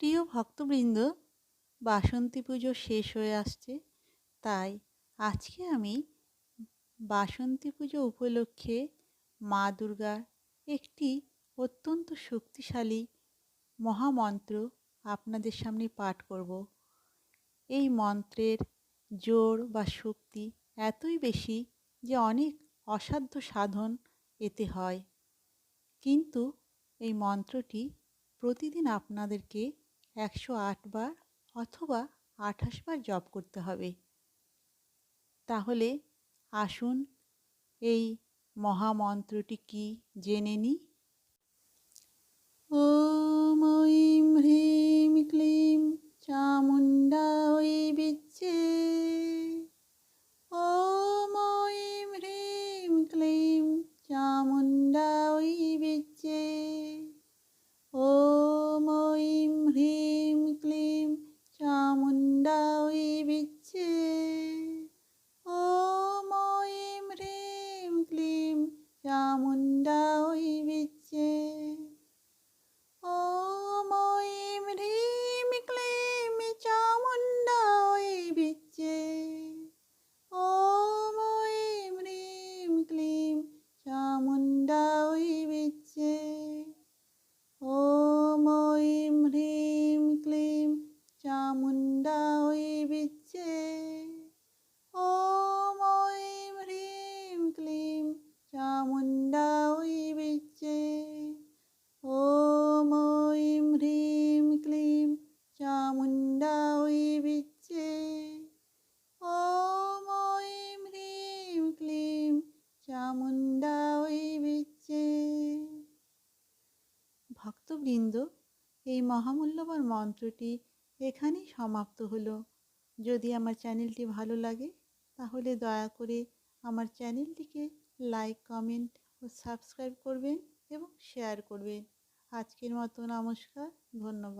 প্রিয় ভক্তবৃন্দ, বাসন্তী পুজো শেষ হয়ে আসছে। তাই আজকে আমি বাসন্তী পুজো উপলক্ষে মা দুর্গার একটি অত্যন্ত শক্তিশালী মহামন্ত্র আপনাদের সামনে পাঠ করব। এই মন্ত্রের জোর বা শক্তি এতই বেশি যে অনেক অসাধ্য সাধন এতে হয়। কিন্তু এই মন্ত্রটি প্রতিদিন আপনাদেরকে একশো বার অথবা আঠাশ বার জপ করতে হবে। তাহলে আসুন এই মহামন্ত্রটি কি জেনে নিই? ও ঐম ভক্তবৃন্দ এই মহামূল্যবান মন্ত্রটি এখানেই সমাপ্ত হলো। যদি আমার চ্যানেলটি ভালো লাগে, তাহলে দয়া করে আমার চ্যানেলটিকে লাইক, কমেন্ট ও সাবস্ক্রাইব করবেন এবং শেয়ার করবেন। আজকের মতো নমস্কার, ধন্যবাদ।